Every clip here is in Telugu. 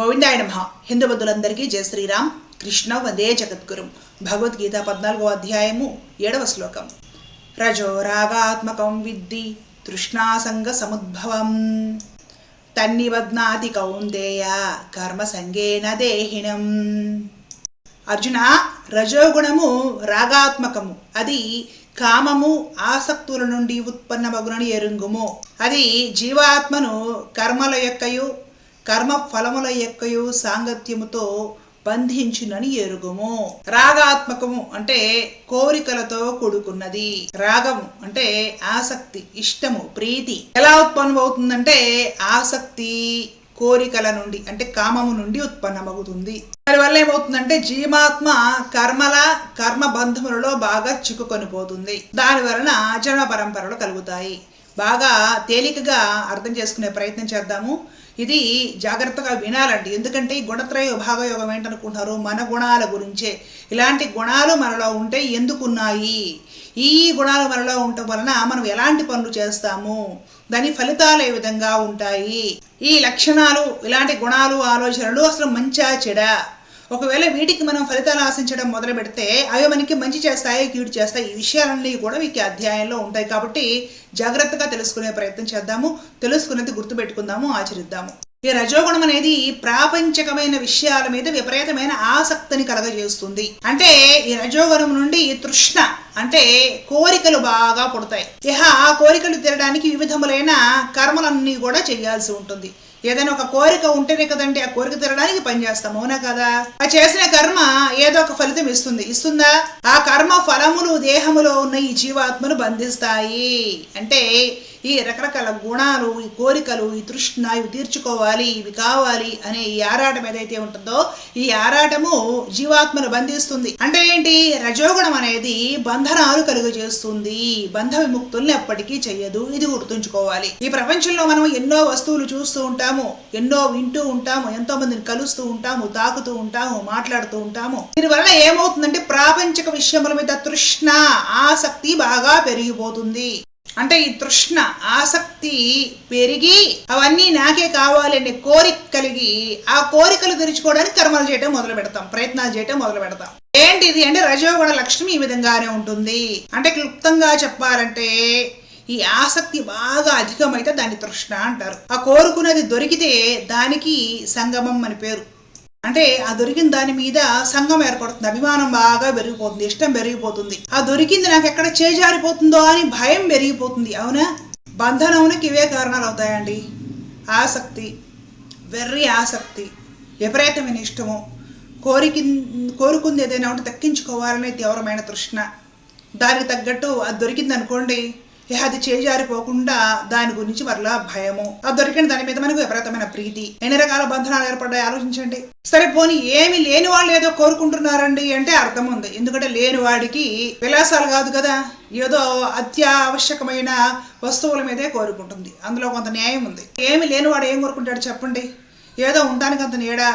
గోవిందాయ నమ హిందూ బంధులందరికీ జయ శ్రీరామ్. కృష్ణ వందే జగద్గురు. భగవద్గీత పద్నాలుగో అధ్యాయము ఏడవ శ్లోకం. రజో రాగాత్మకం విద్ధి తృష్ణాసంగ సముద్భవం. తన్నివద్నాతి కౌందేయ కర్మ సంగేన దేహినం. అర్జున రజోగుణము రాగాత్మకము. అది కామము ఆసక్తుల నుండి ఉత్పన్నమగునని ఎరుంగుము. అది జీవాత్మను కర్మల యొక్కయు కర్మ ఫలముల యొక్కయు సాంగత్యముతో బంధించునని ఎరుగుము. రాగాత్మకము అంటే కోరికలతో కూడుకున్నది. రాగము అంటే ఆసక్తి ఇష్టము ప్రీతి. ఎలా ఉత్పన్నమవుతుందంటే ఆసక్తి కోరికల నుండి అంటే కామము నుండి ఉత్పన్నమవుతుంది దానివల్ల ఏమవుతుందంటే జీవాత్మ కర్మల కర్మ బంధములలో బాగా చిక్కుకొని పోతుంది దాని వలన జన్మ పరంపరలు కలుగుతాయి. బాగా తేలికగా అర్థం చేసుకునే ప్రయత్నం చేద్దాము. ఇది జాగ్రత్తగా వినాలండి. ఎందుకంటే ఈ గుణత్రయ విభాగయోగం ఏంటనుకుంటున్నారు మన గుణాల గురించే. ఇలాంటి గుణాలు మనలో ఉంటే ఎందుకున్నాయి? ఈ గుణాలు మనలో ఉండటం వలన మనం ఎలాంటి పనులు చేస్తాము? దాని ఫలితాలు ఏ విధంగా ఉంటాయి? ఈ లక్షణాలు ఇలాంటి గుణాలు ఆలోచనలు అసలు మంచా చెడా? ఒకవేళ వీటికి మనం ఫలితాలు ఆశించడం మొదలు పెడితే అవి మనకి మంచి చేస్తాయి కీడు చేస్తాయి. ఈ విషయాలన్నీ కూడా మీకు అధ్యాయంలో ఉంటాయి కాబట్టి జాగ్రత్తగా తెలుసుకునే ప్రయత్నం చేద్దాము. తెలుసుకున్నది గుర్తుపెట్టుకుందాము ఆచరిద్దాము. ఈ రజోగుణం అనేది ప్రాపంచకమైన విషయాల మీద విపరీతమైన ఆసక్తిని కలగజేస్తుంది. అంటే ఈ రజోగుణం నుండి ఈ తృష్ణ అంటే కోరికలు బాగా పుడతాయి. ఇహ ఆ కోరికలు తీరడానికి వివిధములైన కర్మలన్నీ కూడా చేయాల్సి ఉంటుంది. ఏదైనా ఒక కోరిక ఉంటేనే కదండి ఆ కోరిక తీరడానికి పనిచేస్తాం అవునా కదా? ఆ చేసిన కర్మ ఏదో ఒక ఫలితం ఇస్తుంది. ఇస్తుందా? ఆ కర్మ ఫలములు దేహములో ఉన్న ఈ జీవాత్మను బంధిస్తాయి. అంటే ఈ రకరకాల గుణాలు ఈ కోరికలు ఈ తృష్ణ ఇవి తీర్చుకోవాలి ఇవి కావాలి అనే ఈ ఆరాటం ఏదైతే ఉంటుందో ఈ ఆరాటము జీవాత్మను బంధిస్తుంది. అంటే ఏంటి? రజోగుణం అనేది బంధనాలు కలుగజేస్తుంది బంధ విముక్తుల్ని ఎప్పటికీ చెయ్యదు ఇది గుర్తుంచుకోవాలి. ఈ ప్రపంచంలో మనం ఎన్నో వస్తువులు చూస్తూ ఉంటాము ఎన్నో వింటూ ఉంటాము ఎంతో మందిని కలుస్తూ ఉంటాము తాకుతూ ఉంటాము మాట్లాడుతూ ఉంటాము. దీనివల్ల ఏమవుతుందంటే ప్రాపంచిక విషయముల మీద తృష్ణ ఆసక్తి బాగా పెరిగిపోతుంది. అంటే ఈ తృష్ణ ఆసక్తి పెరిగి అవన్నీ నాకే కావాలనే కోరిక కలిగి ఆ కోరికలు తెరుచుకోవడానికి కర్మలు చేయటం మొదలు పెడతాం ప్రయత్నాలు చేయటం మొదలు పెడతాం. ఏంటిది అంటే రజోగుణ లక్ష్మి ఈ విధంగానే ఉంటుంది. అంటే క్లుప్తంగా చెప్పాలంటే ఈ ఆసక్తి బాగా అధికమైతే దాన్ని తృష్ణ అంటారు. ఆ కోరుకున్నది దొరికితే దానికి సంగమం అని పేరు. అంటే ఆ దొరికిన దాని మీద సంఘం ఏర్పడుతుంది. అభిమానం బాగా పెరిగిపోతుంది ఇష్టం పెరిగిపోతుంది. ఆ దొరికింది నాకు ఎక్కడ చేజారిపోతుందో అని భయం పెరిగిపోతుంది అవునా? బంధనమునికి ఇవే కారణాలు అవుతాయండి. ఆసక్తి వెర్రి ఆసక్తి విపరీతమైన ఇష్టము. కోరిక కోరుకుంది ఏదైనా ఉంటే దక్కించుకోవాలనే తీవ్రమైన తృష్ణ. దానికి తగ్గట్టు అది దొరికింది అనుకోండి అది చేజారిపోకుండా దాని గురించి మరలా భయము. అది దొరికిన దాని మీద మనకు విపరీతమైన ప్రీతి. ఎన్ని రకాల బంధనాలు ఏర్పడ్డాయి ఆలోచించండి. సరే పోనీ ఏమి లేని వాళ్ళు ఏదో కోరుకుంటున్నారండి అంటే అర్థం ఉంది. ఎందుకంటే లేని వాడికి విలాసాలు కాదు కదా. ఏదో అత్యావశ్యకమైన వస్తువుల మీదే కోరుకుంటుంది. అందులో కొంత న్యాయం ఉంది. ఏమి లేనివాడు ఏం కోరుకుంటాడు చెప్పండి. ఏదో ఉండడానికి అంత నీడ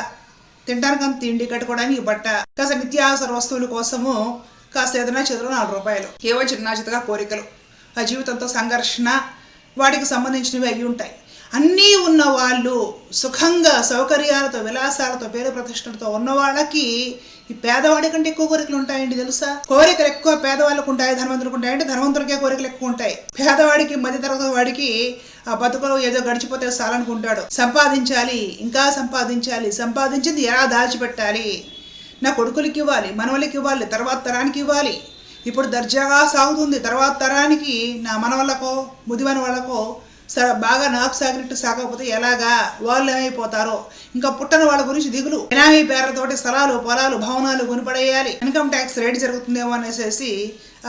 తినడానికి అంత తిండి కట్టుకోవడానికి బట్ట. కాస్త నిత్యావసర వస్తువుల కోసము కాస్త ఏదైనా చెదురు నాలుగు రూపాయలు. ఏవో చిన్న చితగా కోరికలు. ఆ జీవితంతో సంఘర్షణ వాటికి సంబంధించినవి అయి ఉంటాయి. అన్నీ ఉన్న వాళ్ళు సుఖంగా సౌకర్యాలతో విలాసాలతో పేరు ప్రతిష్టలతో ఉన్న వాళ్ళకి ఈ పేదవాడి కంటే ఎక్కువ కోరికలు ఉంటాయండి తెలుసా? కోరికలు ఎక్కువ పేదవాళ్ళకు ఉంటాయి ధనవంతులకు ఉంటాయంటే ధనవంతులకే కోరికలు ఎక్కువ ఉంటాయి. పేదవాడికి మధ్య తరగతి వాడికి ఆ బతుకులో ఏదో గడిచిపోతే చాలనుకుంటాడు. సంపాదించాలి ఇంకా సంపాదించాలి. సంపాదించింది ఎలా దాచిపెట్టాలి? నా కొడుకులకి ఇవ్వాలి మనవలకి ఇవ్వాలి తర్వాత తరానికి ఇవ్వాలి. ఇప్పుడు దర్జాగా సాగుతుంది. తర్వాత తరానికి నా మనవళ్ళకో ముదిమన వాళ్ళకో స బాగా నాకు సాగినట్టు సాగకపోతే ఎలాగా వాళ్ళు ఏమైపోతారో? ఇంకా పుట్టని వాళ్ళ గురించి దిగులు. ఎనామీ పేర్లతోటి స్థలాలు పొలాలు భవనాలు కొనిపడేయాలి ఇన్కమ్ ట్యాక్స్ రేట్ జరుగుతుందేమో అనేసి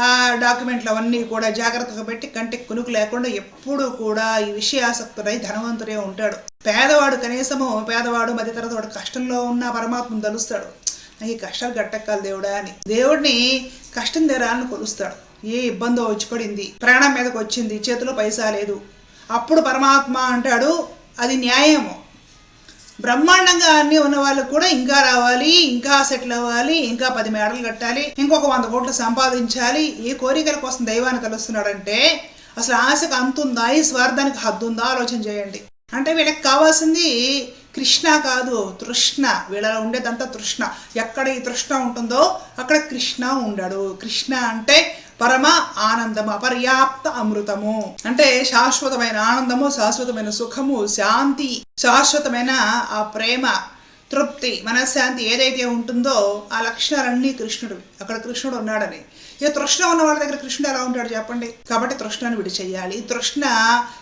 ఆ డాక్యుమెంట్లు అవన్నీ కూడా జాగ్రత్తగా పెట్టి కంటికి కునుకు లేకుండా ఎప్పుడు కూడా ఈ విషయాసక్తుడై ధనవంతుడే ఉంటాడు. పేదవాడు కనీసము పేదవాడు మధ్యతరగతి కష్టంలో ఉన్న పరమాత్మను తలుస్తాడు. నాకు ఈ కష్టాలు గట్టెక్కాలి దేవుడా అని. దేవుడిని కష్టం తీరాలని కొలుస్తాడు. ఏ ఇబ్బందో వచ్చి పడింది ప్రాణం మీదకి వచ్చింది చేతిలో పైసా లేదు. అప్పుడు పరమాత్మ అంటాడు అది న్యాయము. బ్రహ్మాండంగా అన్ని ఉన్న వాళ్ళకు కూడా ఇంకా రావాలి ఇంకా సెటిల్ అవ్వాలి ఇంకా పది మేడలు కట్టాలి ఇంకొక వంద కోట్లు సంపాదించాలి. ఏ కోరికల కోసం దైవాన్ని కలుస్తున్నాడంటే అసలు ఆశకు అంతుందా ఈ స్వార్థానికి హద్దుందా ఆలోచన చేయండి. అంటే వీళ్ళకి కావాల్సింది కృష్ణ కాదు తృష్ణ. వీళ్ళలో ఉండేదంతా తృష్ణ. ఎక్కడ ఈ తృష్ణ ఉంటుందో అక్కడ కృష్ణ ఉండడు. కృష్ణ అంటే పరమ ఆనందము అపర్యాప్త అమృతము. అంటే శాశ్వతమైన ఆనందము శాశ్వతమైన సుఖము శాంతి శాశ్వతమైన ఆ ప్రేమ తృప్తి మనశ్శాంతి ఏదైతే ఉంటుందో ఆ లక్షణాలన్నీ కృష్ణుడు అక్కడ కృష్ణుడు ఉన్నాడని. ఇక తృష్ణ ఉన్న వాళ్ళ దగ్గర కృష్ణుడు ఎలా ఉంటాడు చెప్పండి? కాబట్టి తృష్ణను విడిచేయాలి. తృష్ణ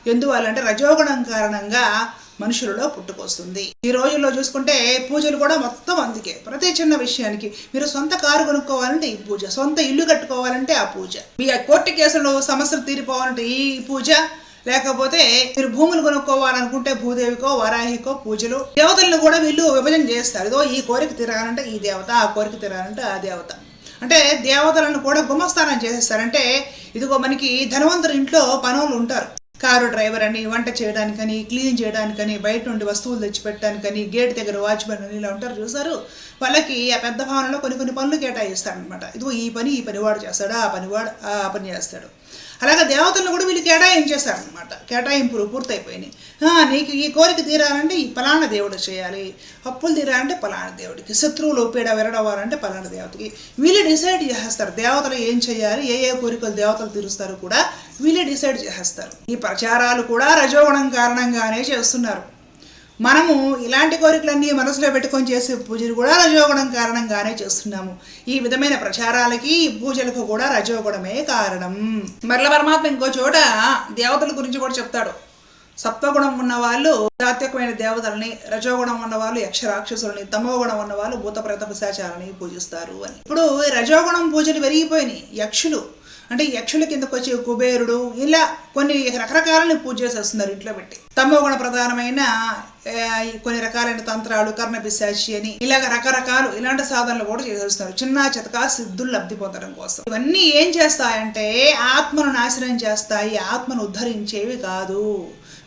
ఎందువల్లంటే రజోగుణం కారణంగా మనుషులలో పుట్టుకొస్తుంది. ఈ రోజుల్లో చూసుకుంటే పూజలు కూడా మొత్తం అందుకే. ప్రతి చిన్న విషయానికి మీరు సొంత కారు కొనుక్కోవాలంటే ఈ పూజ సొంత ఇల్లు కట్టుకోవాలంటే ఆ పూజ. మీ కోర్టు కేసులు సమస్యలు తీరిపోవాలంటే ఈ పూజ లేకపోతే మీరు భూములు కొనుక్కోవాలనుకుంటే భూదేవికో వరాహికో పూజలు. దేవతలను కూడా వీళ్ళు విభజన చేస్తారు. ఇదో ఈ కోరిక తిరగాలంటే ఈ దేవత ఆ కోరిక తిరగాలంటే ఆ దేవత. అంటే దేవతలను కూడా గుమస్థానం చేసేస్తారంటే ఇదిగో మనకి ధనవంతుల ఇంట్లో పనులు ఉంటారు. కారు డ్రైవర్ అని వంట చేయడానికని క్లీన్ చేయడానికని బయట నుండి వస్తువులు తెచ్చిపెట్టడానికని గేట్ దగ్గర వాచ్మెన్ అని ఇలా ఉంటారు చూసారు? వాళ్ళకి ఆ పెద్ద భవనంలో కొన్ని కొన్ని పనులు కేటాయిస్తారనమాట ఇదిగో ఈ పని ఈ పనివాడు చేస్తాడు ఆ పనివాడు ఆ పని చేస్తాడు. అలాగే దేవతలను కూడా వీళ్ళు కేటాయించేశారనమాట కేటాయింపులు పూర్తయిపోయినాయి. నీకు ఈ కోరిక తీరాలంటే ఈ పలానా దేవుడు చేయాలి. అప్పులు తీరాలంటే పలానా దేవుడికి. శత్రువులు పీడ విరడవ్వాలంటే పలానా దేవతకి. వీళ్ళు డిసైడ్ చేస్తారు దేవతలు ఏం చేయాలి ఏ ఏ కోరికలు దేవతలు తీరుస్తారు కూడా. వీళ్ళే డిసైడ్ చేసేస్తారు. ఈ ప్రచారాలు కూడా రజోగుణం కారణంగానే చేస్తున్నారు. మనము ఇలాంటి కోరికలన్నీ మనసులో పెట్టుకొని చేసే పూజలు కూడా రజోగుణం కారణంగానే చేస్తున్నాము. ఈ విధమైన ప్రచారాలకి పూజలకు కూడా రజోగుణమే కారణం. మరల పరమాత్మ ఇంకో చోట దేవతల గురించి కూడా చెప్తాడు. సత్వగుణం ఉన్న వాళ్ళు సాత్వికమైన దేవతల్ని రజోగుణం ఉన్న వాళ్ళు యక్షరాక్షసుల్ని తమోగుణం ఉన్న వాళ్ళు భూత ప్రేత పిశాచాలని పూజిస్తారు అని. ఇప్పుడు రజోగుణం పూజలు పెరిగిపోయినాయి. యక్షులు అంటే యక్షుల కిందకు వచ్చి కుబేరుడు ఇలా కొన్ని రకరకాలని పూజ చేసేస్తున్నారు ఇంట్లో పెట్టి. తమోగుణ ప్రధానమైన కొన్ని రకాలైన తంత్రాలు కర్ణ పిశాచి అని ఇలాగ రకరకాలు ఇలాంటి సాధనలు కూడా చేసేస్తున్నారు. చిన్న చితక సిద్ధులు లబ్ధి పొందడం కోసం. ఇవన్నీ ఏం చేస్తాయంటే ఆత్మను నాశనం చేస్తాయి ఆత్మను ఉద్ధరించేవి కాదు.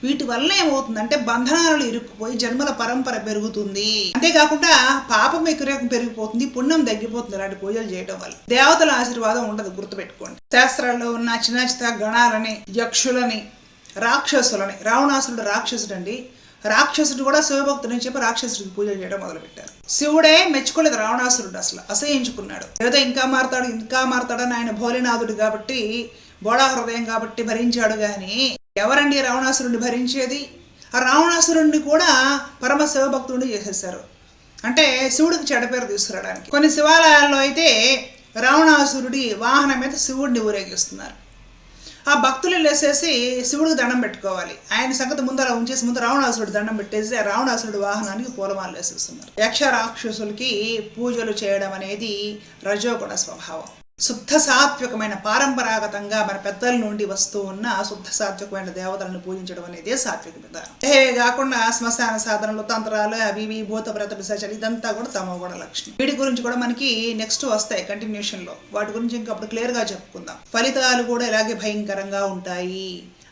వీటి వల్ల ఏమవుతుందంటే బంధనాలు ఇరుక్కుపోయి జన్మల పరంపర పెరుగుతుంది. అంతేకాకుండా పాపం ఎక్కువ పెరిగిపోతుంది పుణ్యం తగ్గిపోతుంది ఇలాంటి పూజలు చేయడం వల్ల. దేవతల ఆశీర్వాదం ఉండదు గుర్తుపెట్టుకోండి. శాస్త్రాల్లో ఉన్న చిన్న చిన్న గణాలని యక్షులని రాక్షసులని రావణాసురుడు రాక్షసుడు అండి రాక్షసుడు కూడా శివభక్తుడు అని చెప్పి రాక్షసుడికి పూజలు చేయడం మొదలుపెట్టారు. శివుడే మెచ్చుకోలేదు రావణాసురుడు అసలు అసహించుకున్నాడు. ఏదో ఇంకా మారతాడు ఇంకా మారతాడని ఆయన భోలేనాథుడు కాబట్టి బోడా హృదయం కాబట్టి భరించాడు కానీ ఎవరండి రావణాసురుడిని భరించేది? ఆ రావణాసురుడిని కూడా పరమ శివభక్తుడిని చేసేసారు అంటే శివుడికి చెడ్డ పేరు తీసుకురావడానికి. కొన్ని శివాలయాల్లో అయితే రావణాసురుడి వాహనం మీద శివుడిని ఊరేగిస్తున్నారు. ఆ భక్తులు లేసేసి శివుడికి దండం పెట్టుకోవాలి. ఆయన సంగతి ముందర ఉంచేసి ముందు రావణాసురుడు దండం పెట్టేసి ఆ రావణాసురుడి వాహనానికి పూలమాలు వేసేస్తున్నారు. యక్ష రాక్షసులకి పూజలు చేయడం అనేది రజోగుణ స్వభావం. శుద్ధ సాత్వికమైన పారంపరాగతంగా మన పెద్దల నుండి వస్తూ ఉన్న శుద్ధ సాత్వికమైన దేవతలను పూజించడం అనేది సాత్విక విధానం. ఏ కాకుండా శ్మశాన సాధనలు తంత్రాలు అవి ఇవి భూత ప్రేత పిశాచాలు ఇదంతా కూడా తమ కూడా లక్షణం. వీటి గురించి కూడా మనకి నెక్స్ట్ వస్తాయి కంటిన్యూషన్లో. వాటి గురించి ఇంకా అప్పుడు క్లియర్గా చెప్పుకుందాం. ఫలితాలు కూడా ఇలాగే భయంకరంగా ఉంటాయి.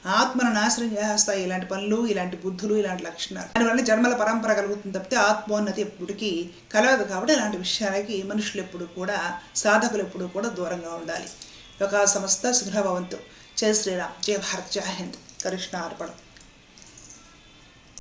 ఆత్మను నాశనం చేస్తాయి. ఇలాంటి పనులు ఇలాంటి బుద్ధులు ఇలాంటి లక్షణాలు. దానివల్ల జన్మల పరంపర కలుగుతుంది తప్పితే ఆత్మోన్నతి ఎప్పటికీ కలగదు కాబట్టి ఇలాంటి విషయాలకి మనుషులు ఎప్పుడు కూడా సాధకులు ఎప్పుడు కూడా దూరంగా ఉండాలి. ఒక సంస్థ సుగ్రహభవంతు జయ శ్రీరామ్. జయ భారత్. జయ హింద్. కృష్ణ అర్పణం.